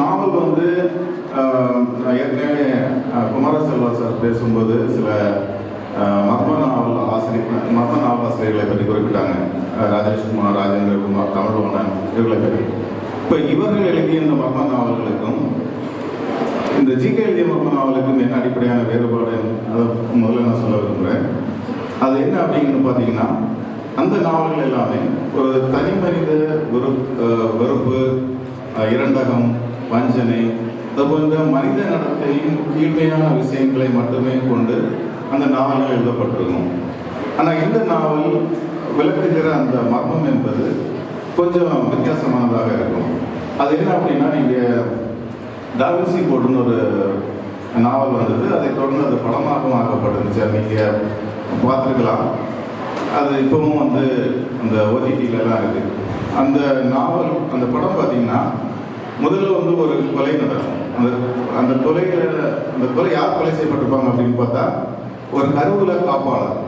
நாவல் வந்து ஏற்கனவே குமார செல்வா சார் பேசும்போது சில மர்ம நாவல் ஆசிரியர் மர்ம நாவல் ஆசிரியர்களை பற்றி குறிப்பிட்டாங்க. ராஜேஷ்குமார் ராஜேஷ் குமார் ராஜேந்திர குமார் இவர்களை பற்றி. இப்போ இவர்கள் எழுதிய இந்த மர்ம நாவல்களுக்கும் இந்த ஜிகே எழுதிய மர்ம நாவலுக்கும் என்ன அடிப்படையான வேறுபாடு அதை முதல்ல நான் சொல்ல விரும்புகிறேன் அது என்ன அப்படின்னு பார்த்தீங்கன்னா அந்த நாவல்கள் எல்லாமே ஒரு தனி மனித வெறுப்பு இரண்டகம் வஞ்சனை அது போன்ற மனித நடத்தையின் கீழ்மையான விஷயங்களை மட்டுமே கொண்டு அந்த நாவல்கள் எழுதப்பட்டிருக்கும். ஆனால் இந்த நாவல் விளக்குகிற அந்த மர்மம் என்பது கொஞ்சம் வித்தியாசமானதாக இருக்கும். அது என்ன அப்படின்னா நீங்கள் டாவின்சி கோடுன்னு ஒரு நாவல் வந்தது. அதை தொடர்ந்து அது படமாகவும் ஆக்கப்பட்டிருந்துச்சு. நீங்கள் பார்த்துருக்கலாம். அது இப்போவும் வந்து அந்த ஓடிடியிலலாம் இருக்குது அந்த நாவல் அந்த படம் பார்த்தீங்கன்னா முதல்ல வந்து ஒரு கொலை நடக்கும். அந்த அந்த கொலையில் அந்த கொலை யார் கொலை செய்யப்பட்டிருப்பாங்க அப்படின்னு பார்த்தா ஒரு கருவூல காப்பாளர்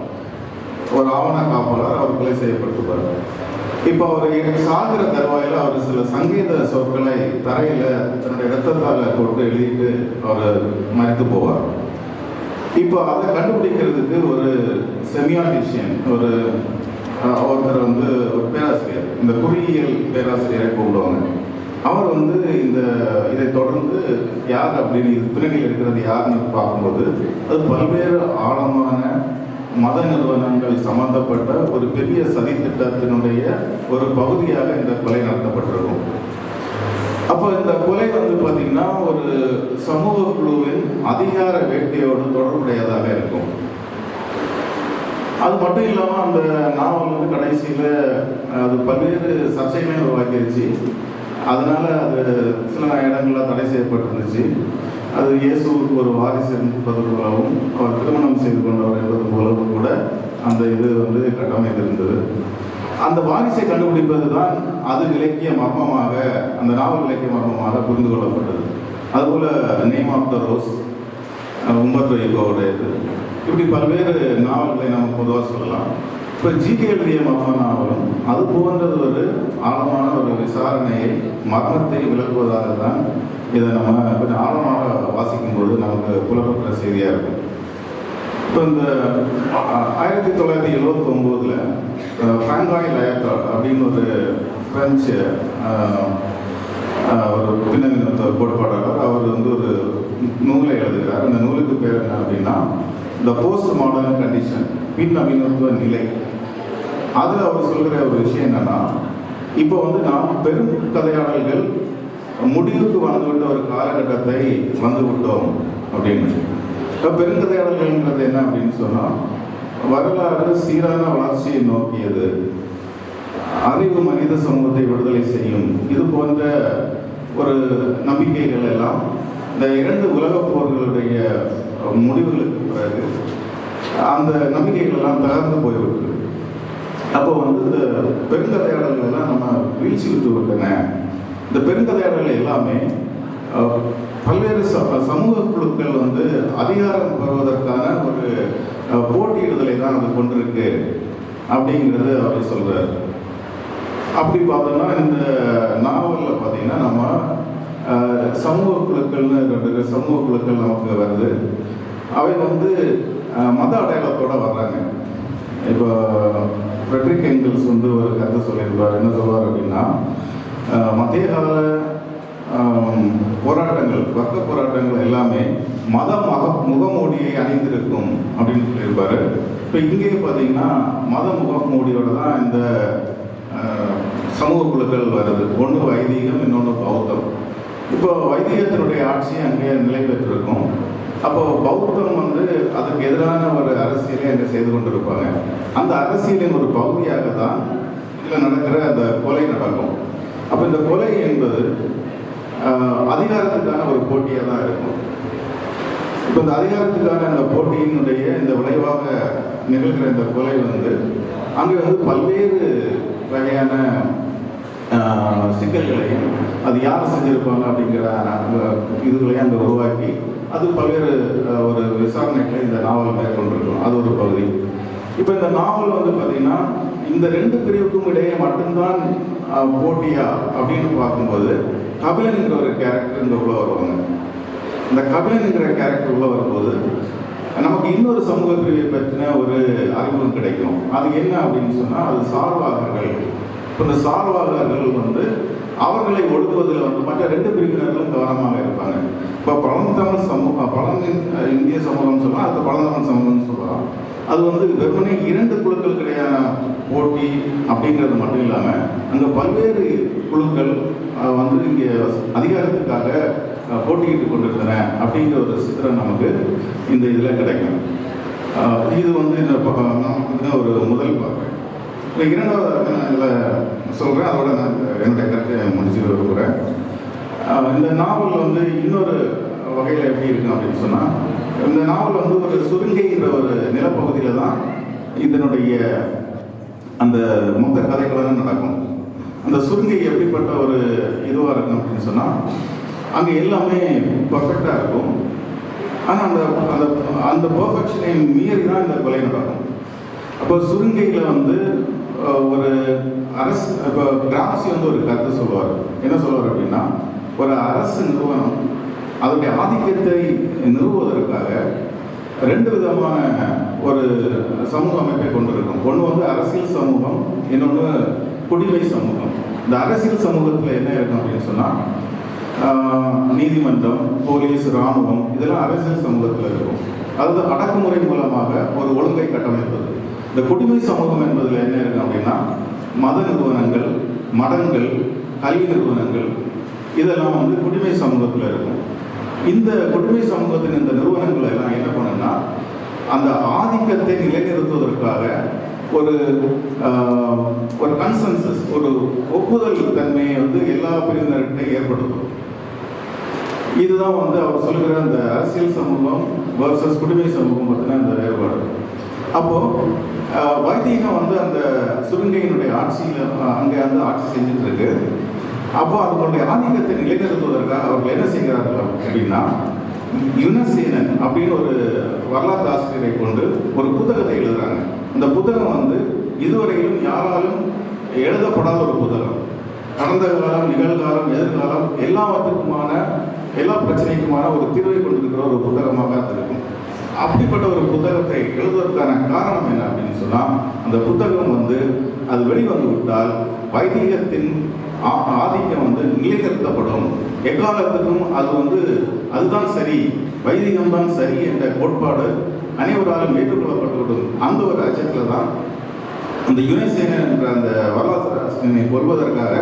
ஒரு ஆவண காப்பாளர் அவர் கொலை செய்யப்பட்டிருப்பார். இப்போ அவர் சாகிற தருவாயில் அவர் சில சங்கீத சொற்களை தரையில் தன்னுடைய ரத்தத்தால் போட்டு எழுதிட்டு அவர் மறைத்து போவார். இப்போ அதை கண்டுபிடிக்கிறதுக்கு ஒரு செமியாட்டிஷியன் ஒரு ஒருத்தர் வந்து ஒரு பேராசிரியர் இந்த குறியியல் பேராசிரியரை கூப்பிடுவாங்க. அவர் வந்து இந்த இதை தொடர்ந்து யார் அப்படின்னு இது பின்னணியில் இருக்கிறது யாருன்னு பார்க்கும்போது அது பல்வேறு ஆழமான மத நிறுவனங்கள் சம்பந்தப்பட்ட ஒரு பெரிய சதி திட்டத்தினுடைய ஒரு பகுதியாக இந்த கொலை நடத்தப்பட்டிருக்கும். அப்போ இந்த கொலை வந்து பார்த்திங்கன்னா ஒரு சமூக குழுவின் அதிகார வேட்கையோடு தொடர்புடையதாக இருக்கும். அது மட்டும் இல்லாமல் அந்த நாவல் வந்து கடைசியில் அது பல்வேறு சர்ச்சைகளை உருவாக்கிருச்சு. அதனால் அது சில இடங்களில் தடை செய்யப்பட்டிருந்துச்சு. அது இயேசுவுக்கு ஒரு வாரிசு என்பது போலவும் அவர் திருமணம் செய்து கொண்டவர் என்பது போலவும் கூட அந்த இது வந்து கட்டமைத்திருந்தது. அந்த வாரிசை கண்டுபிடிப்பது தான் அது இலக்கிய மர்மமாக அந்த நாவல் இலக்கிய மர்மமாக புரிந்து கொள்ளப்பட்டது. அதுபோல் name of the rose Umberto ஈகோவோட இது இப்படி பல்வேறு நாவல்களை நம்ம பொதுவாக சொல்லலாம். இப்போ ஜிகே எழுதிய மர்ம அது போன்றது ஒரு ஆழமான ஒரு விசாரணையை மர்மத்தை விளக்குவதாக தான் இதை நம்ம கொஞ்சம் ஆழமாக வாசிக்கும்போது நமக்கு புலப்படுற செய்தியாக இருக்கும். இப்போ இந்த ஆயிரத்தி தொள்ளாயிரத்தி எழுபத்தி ஒம்போதில் ஃப்ராங்காய் லயத்தா அப்படின்னு ஒரு ஃப்ரெஞ்சு ஒரு பின்னணித்த கோட்பாடாளர் அவர் வந்து ஒரு நூலை எழுதுகிறார். அந்த நூலுக்கு பேர் என்ன அப்படின்னா த போஸ்ட் மாடர்ன் கண்டிஷன் பின் நவீனத்துவ நிலை. அதில் அவர் சொல்கிற ஒரு விஷயம் என்னன்னா இப்போ வந்து நாம் பெரும் கதையாடல்கள் முடிவுக்கு வந்துவிட்ட ஒரு காலகட்டத்தை வந்து விட்டோம் அப்படின்னு. இப்போ பெருங்கதையாடல்கள்ன்றது என்ன அப்படின்னு சொன்னால் வரலாறு சீரான வளர்ச்சியை நோக்கியது. அறிவு மனித சமூகத்தை விடுதலை செய்யும். இது போன்ற ஒரு நம்பிக்கைகள் எல்லாம் இந்த இரண்டு உலகப் போர்களுடைய முடிவுகளுக்கு பிறகு அந்த நம்பிக்கைகள் எல்லாம் தகர்ந்து போய்விட்டு அப்போ வந்து இந்த பெருங்கதையாடல்கள் எல்லாம் நம்ம வீழ்ச்சி விட்டன. இந்த பெருங்கதையாடல்கள் எல்லாமே பல்வேறு ச- சமூக குழுக்கள் வந்து அதிகாரம் பெறுவதற்கான ஒரு போட்டியிடுதலை தான் அது கொண்டிருக்கு அப்படிங்கிறது அவர் சொல்கிறார் அப்படி பார்த்தோம்னா இந்த நாவலில் பார்த்தீங்கன்னா நம்ம சமூக குழுக்கள்னு ரெண்டு சமூக குழுக்கள் நமக்கு வருது. அவை வந்து மத அடையாளத்தோட வர்றாங்க. இப்போ ஃப்ரெட்ரிக் எங்கிள்ஸ் வந்து ஒரு கருத்தை சொல்லியிருப்பார். என்ன சொல்வார் அப்படின்னா மத்திய கால போராட்டங்கள் வர்க்க போராட்டங்கள் எல்லாமே மத மக முகமூடியை அணிந்திருக்கும் அப்படின்னு சொல்லியிருப்பார். இப்போ இங்கே பார்த்தீங்கன்னா மத முகமூடியோட தான் இந்த சமூக குழுக்கள் வருது. ஒன்று வைதீகம் இன்னொன்று பௌத்தம். இப்போ வைதிகத்தினுடைய ஆட்சி அங்கே நிலை பெற்றிருக்கும் அப்போ பௌத்தம் வந்து அதுக்கு எதிரான ஒரு அரசியலை அங்கே செய்து கொண்டிருப்பாங்க. அந்த அரசியலின் ஒரு பகுதியாக தான் இதில் நடக்கிற அந்த கொலை நடக்கும். அப்போ இந்த கொலை என்பது அதிகாரத்துக்கான ஒரு போட்டியாக தான் இருக்கும். இப்போ இந்த அதிகாரத்துக்கான அந்த போட்டியினுடைய இந்த விளைவாக நிகழ்கிற இந்த கொலை வந்து அங்கே வந்து பல்வேறு வகையான சிக்கல்களையும் அது யார் செஞ்சிருப்பாங்க அப்படிங்கிற இதுகளையும் அங்கே உருவாக்கி அது பல்வேறு ஒரு விசாரணைகளை இந்த நாவல் மேற்கொண்டிருக்கும். அது ஒரு பகுதி. இப்போ இந்த நாவல் வந்து பார்த்தீங்கன்னா இந்த ரெண்டு பிரிவுக்கும் இடையே மட்டும்தான் போட்டியா அப்படின்னு பார்க்கும்போது கபிலனுங்கிற ஒரு கேரக்டர் இந்த உள்ள வருவாங்க. இந்த கபிலனுங்கிற கேரக்டர் உள்ள வரும்போது நமக்கு இன்னொரு சமூக பிரிவை பற்றின ஒரு அறிமுகம் கிடைக்கும். அது என்ன அப்படின்னு சொன்னால் அது சார்வாகர்கள். இப்போ இந்த சார்வாகர்கள் வந்து அவர்களை ஒடுக்குவதில் வந்து மற்ற ரெண்டு பிரிவினர்களும் கவனமாக இருப்பாங்க. இப்போ பழந்தமிழ் சமூகம் பழங்கின் இந்திய சமூகம்னு சொல்லலாம் அது பழந்தமிழ் சமூகம்னு சொல்லலாம். அது வந்து வெறுமனே இரண்டு குழுக்களுக்கு இடையான போட்டி அப்படிங்கிறது மட்டும் இல்லாமல் அங்கே பல்வேறு குழுக்கள் வந்து இங்கே அதிகாரத்துக்காக போட்டியிட்டு கொண்டிருந்தன அப்படிங்கிற ஒரு சித்திரம் நமக்கு இந்த இதில் கிடைக்கும். இது வந்து இந்த ஒரு முதல் பார்க்க இப்போ இரண்டாவது இதில் சொல்கிறேன் அதோட நான் என்னுடைய கருத்தை முடிச்சு விரும்புகிறேன் இந்த நாவல் வந்து இன்னொரு வகையில் எப்படி இருக்கும் அப்படின்னு சொன்னால் இந்த நாவல் வந்து ஒரு சுருங்கைங்கிற ஒரு நிலப்பகுதியில் தான் இதனுடைய அந்த மொத்த கதைகளும் நடக்கும். அந்த சுருங்கை எப்படிப்பட்ட ஒரு இதுவாக இருக்கும் அப்படின்னு சொன்னால் அங்கே எல்லாமே பர்ஃபெக்டாக இருக்கும். ஆனால் அந்த அந்த அந்த பர்ஃபெக்ஷனை மீறி தான் இந்த கொலை நடக்கும். அப்போ சுருங்கையில் வந்து ஒரு அரசு இப்போ கிராம்சி வந்து ஒரு கருத்து சொல்லுவார். என்ன சொல்லுவார் அப்படின்னா ஒரு அரசு நிறுவனம் அதனுடைய ஆதிக்கத்தை நிறுவுவதற்காக ரெண்டு விதமான ஒரு சமூக அமைப்பை கொண்டிருக்கும். ஒன்று வந்து அரசியல் சமூகம் இன்னொன்று குடிமை சமூகம். இந்த அரசியல் சமூகத்தில் என்ன இருக்கும் அப்படின்னு சொன்னால் நீதிமன்றம் போலீஸ் இராணுவம் இதெல்லாம் அரசியல் சமூகத்தில் இருக்கும். அதாவது அடக்குமுறை மூலமாக ஒரு ஒழுங்கை கட்டமைப்பது. இந்த குடிமை சமூகம் என்பதில் என்ன இருக்கு அப்படின்னா மத நிறுவனங்கள் மடங்கள் கல்வி நிறுவனங்கள் இதெல்லாம் வந்து குடிமை சமூகத்தில் இருக்கும். இந்த குடிமை சமூகத்தின் இந்த நிறுவனங்கள் எல்லாம் என்ன பண்ணுன்னா அந்த ஆதிக்கத்தை நிலைநிறுத்துவதற்காக ஒரு ஒரு கன்சென்சஸ் ஒரு ஒப்புதல் தன்மையை வந்து எல்லா பிரிவினர்கிட்டையும் ஏற்படுத்தும். இதுதான் வந்து அவர் சொல்லுகிற அந்த அரசியல் சமூகம் வர்சஸ் குடிமை சமூகம் பற்றின அந்த வேறுபாடு. அப்போது ஆஹ், வைதீகம் வந்து அந்த சுருங்கையினுடைய ஆட்சியில் அங்கே வந்து ஆட்சி செஞ்சுட்டு இருக்கு அப்போ அதனுடைய ஆதிக்கத்தை நிலைநிறுத்துவதற்காக அவர்கள் என்ன செய்கிறார்கள் அப்படின்னா யுனசேனன் அப்படின்னு ஒரு வரலாற்று ஆசிரியரை கொண்டு ஒரு புத்தகத்தை எழுதுறாங்க. அந்த புத்தகம் வந்து இதுவரையிலும் யாராலும் எழுதப்படாத ஒரு புத்தகம். கடந்த காலம் நிகழ்காலம் எதிர்காலம் எல்லாவற்றுக்குமான எல்லா பிரச்சனைக்குமான ஒரு தீர்வை கொண்டிருக்கிற ஒரு புத்தகமாக இருக்கும். அப்படிப்பட்ட ஒரு புத்தகத்தை எழுதுவதற்கான காரணம் என்ன அப்படின்னு சொன்னால் அந்த புத்தகம் வந்து அது வெளிவந்து விட்டால் வைதிகத்தின் ஆதிக்கம் வந்து நிலைநிறுத்தப்படும். எக்காலத்துக்கும் அது வந்து அதுதான் சரி வைதிகம் தான் சரி என்ற கோட்பாடு அனைவராலும் ஏற்றுக்கொள்ளப்பட்டுவிடும். அந்த ஒரு அச்சத்தில் தான் அந்த யுனைசேனன் என்ற அந்த வரலாற்று ஆசிரியனை கொல்வதற்காக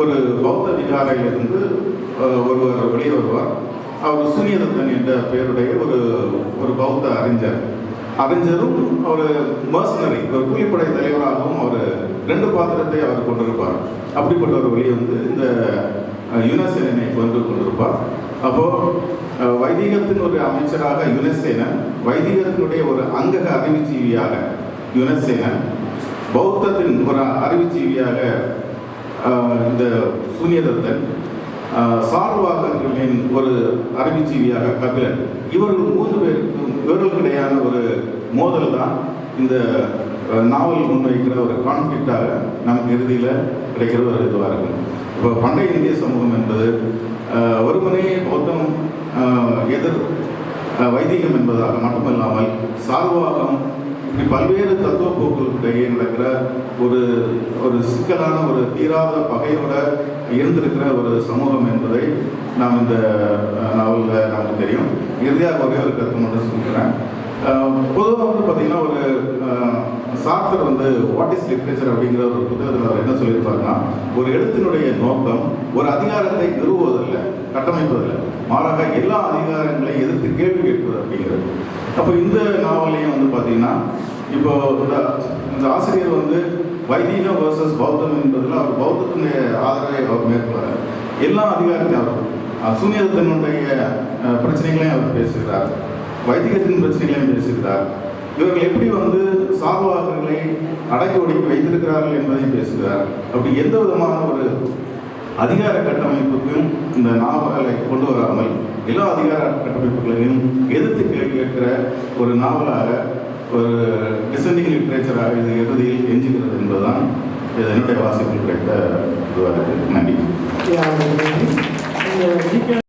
ஒரு பௌத்த விகாரையிலிருந்து ஒருவர் வெளியே வருவார். அவர் சூரியதத்தன் என்ற பெயருடைய ஒரு ஒரு பௌத்த அறிஞர். அறிஞரும் ஒரு மர்சனரி ஒரு கூலிப்படை தலைவராகவும் அவர் ரெண்டு பாத்திரத்தை அவர் கொண்டிருப்பார். அப்படிப்பட்ட ஒரு வழி வந்து இந்த யுனசேனை யுனசேனனை கொண்டு கொண்டிருப்பார். அப்போது வைதிகத்தின் ஒரு அமைச்சராக யுனசேனன் வைதிகத்தினுடைய ஒரு அங்கக அறிவுஜீவியாக யுனசேனன் பௌத்தத்தின் ஒரு அறிவுஜீவியாக இந்த சூன்யதத்தன் சார்வாகர்களின் ஒரு அறிவுஜீவியாக கபிலன். இவர்கள் மூன்று பேருக்கும் இவர்களுக்கிடையான ஒரு மோதல் தான் இந்த நாவல் முன்வைக்கிற ஒரு கான்ஃப்ளிக்டாக நமக்கு இறுதியில் கிடைக்கிற ஒரு இதுவாக இருக்கும். இப்போ பண்டைய இந்திய சமூகம் என்பது ஒருமுறை ஒருமனே எதிர் வைதிகம் என்பதாக மட்டுமல்லாமல் சார்வாகம் இப்படி பல்வேறு தத்துவ போக்குகளுக்கிடையே நடக்கிற ஒரு ஒரு சிக்கலான ஒரு தீராத பகையோட இருந்திருக்கிற ஒரு சமூகம் என்பதை நாம் இந்த நாவலில் நமக்கு தெரியும். இறுதியாக ஒரே ஒரு கருத்து மட்டும் சொல்லிக்கிறேன். பொதுவாக வந்து பார்த்தீங்கன்னா ஒரு அஹ், சார்த்தர் வந்து வாட் இஸ் லிட்ரேச்சர் அப்படிங்கிற ஒரு புத்தகத்தில் அவர் என்ன சொல்லியிருப்பாருன்னா ஒரு எழுத்தினுடைய நோக்கம் ஒரு அதிகாரத்தை நிறுவுவதில்லை கட்டமைப்பதில்லை. மாறாக எல்லா அதிகாரங்களையும் எதிர்த்து கேள்வி கேட்பது அப்படிங்கிறது. அப்போ இந்த நாவலையும் வந்து பார்த்தீங்கன்னா இப்போ இந்த இந்த ஆசிரியர் வந்து வைதீகம் வர்சஸ் பௌத்தம் என்பதில் அவர் பௌத்தத்தினுடைய ஆதரவை அவர் மேற்கொள்கிறார் எல்லா அதிகாரத்தையும் அவர் சூனியத்தினுடைய பிரச்சனைகளையும் அவர் பேசுகிறார். வைதிகத்தின் பிரச்சனைகளையும் பேசுகிறார். இவர்கள் எப்படி வந்து சார்வாகர்களை அடக்கி ஒடுக்கி வைத்திருக்கிறார்கள் என்பதையும் பேசுகிறார். அப்படி எந்த விதமான ஒரு அதிகார கட்டமைப்புக்கும் இந்த நாவலை கொண்டு வராமல் எல்லா அதிகார கட்டமைப்புகளையும் எதிர்த்து கேள்வி கேட்கிற ஒரு நாவலாக ஒரு டிசெண்டிங் லிட்ரேச்சராக இது இறுதியில் எஞ்சுகிறது என்பதுதான் இது என்னுடைய வாசிப்பில் கிடைத்த இதுவாக இருக்குது நன்றி நன்றி.